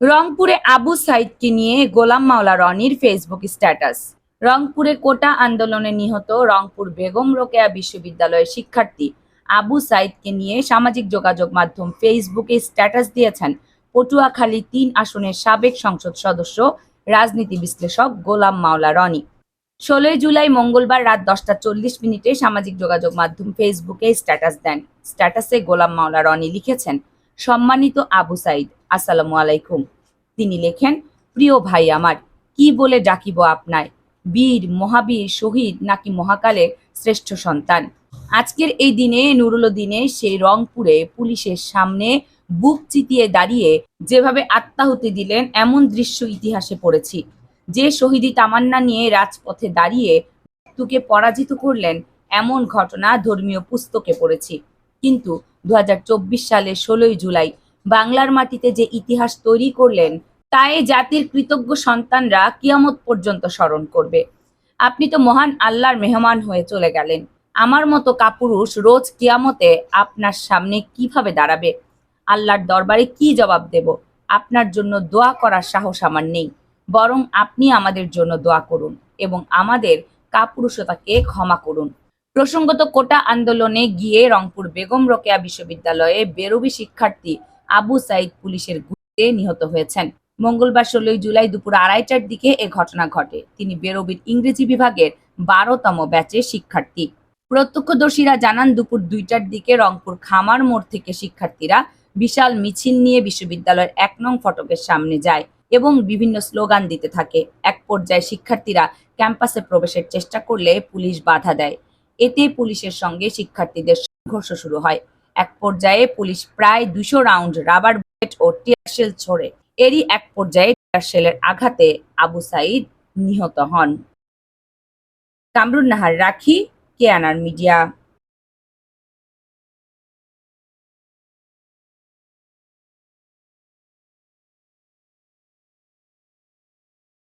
রংপুরে আবু সাইদকে নিয়ে গোলাম মাওলা রনির ফেসবুক স্ট্যাটাস। রংপুরে কোটা আন্দোলনে নিহত রংপুর বেগম রোকেয়া বিশ্ববিদ্যালয়ের শিক্ষার্থী আবু সাইদকে নিয়ে সামাজিক যোগাযোগ মাধ্যম ফেসবুকে স্ট্যাটাস দিয়েছেন পটুয়াখালী তিন আসনের সাবেক সংসদ সদস্য, রাজনীতি বিশ্লেষক গোলাম মাওলা রনি। ষোলোই জুলাই মঙ্গলবার রাত দশটা চল্লিশ মিনিটে সামাজিক যোগাযোগ মাধ্যম ফেসবুকে স্ট্যাটাস দেন। স্ট্যাটাসে গোলাম মাওলা রনি লিখেছেন, সম্মানিত আবু সাইদ আসসালামু আলাইকুম। তিনি লেখেন, প্রিয় ভাই আমার, কি বলে ডাকিব আপনায়? বীর, মহাবীর, শহীদ নাকি মহাকালের শ্রেষ্ঠ সন্তান? আজকের এই দিনে নুরুল দিনে সেই রংপুরে পুলিশের সামনে বুক চিতিয়ে দাঁড়িয়ে যেভাবে আত্মাহুতি দিলেন, এমন দৃশ্য ইতিহাসে পড়েছি। যে শহীদি তামান্না নিয়ে রাজপথে দাঁড়িয়ে মৃত্যুকে পরাজিত করলেন, এমন ঘটনা ধর্মীয় পুস্তকে পড়েছি। কিন্তু দু সালের ষোলোই জুলাই বাংলার মাটিতে যে ইতিহাস তৈরি করলেন, তাই জাতির কৃতজ্ঞ সন্তানরা কিয়ামত পর্যন্ত স্মরণ করবে। আপনি তো মহান আল্লাহর মেহমান হয়ে চলে গেলেন। আমার মতো কাপুরুষ রোজ কিয়ামতে আপনার সামনে কীভাবে দাঁড়াবে? আল্লাহর দরবারে কি জবাব দেব? আপনার জন্য দোয়া করার সাহস আমার নেই। বরং আপনি আমাদের জন্য দোয়া করুন এবং আমাদের কাপুরুষতাকে ক্ষমা করুন। প্রসঙ্গত কোটা আন্দোলনে গিয়ে রংপুর বেগম রোকেয়া বিশ্ববিদ্যালয়ে বেরোবি শিক্ষার্থী আবু সাইদ পুলিশের গুলিতে নিহত হয়েছেন। মঙ্গলবার ষোলোই জুলাই দুপুর আড়াইটার দিকে এ ঘটনা ঘটে। তিনি বেরোবির ইংরেজি বিভাগের বারোতম ব্যাচের শিক্ষার্থী। প্রত্যক্ষদর্শীরা জানান, দুপুর দুইটার দিকে রংপুর খামার মোড় থেকে শিক্ষার্থীরা বিশাল মিছিল নিয়ে বিশ্ববিদ্যালয়ের এক নং ফটকের সামনে যায় এবং বিভিন্ন স্লোগান দিতে থাকে। এক পর্যায়ে শিক্ষার্থীরা ক্যাম্পাসে প্রবেশের চেষ্টা করলে পুলিশ বাধা দেয়। এতে পুলিশের সঙ্গে শিক্ষার্থীদের সংঘর্ষ শুরু হয়। এক পর্যায়ে পুলিশ প্রায় দুশো রাউন্ড রাবার বুলেট ও টিয়ারশেল ছোড়ে। এরই এক পর্যায়ে টিয়ারশেলের আঘাতে আবু সাইদ নিহত হন। কামরুন নাহার, রাখি, কেয়ানার মিডিয়া।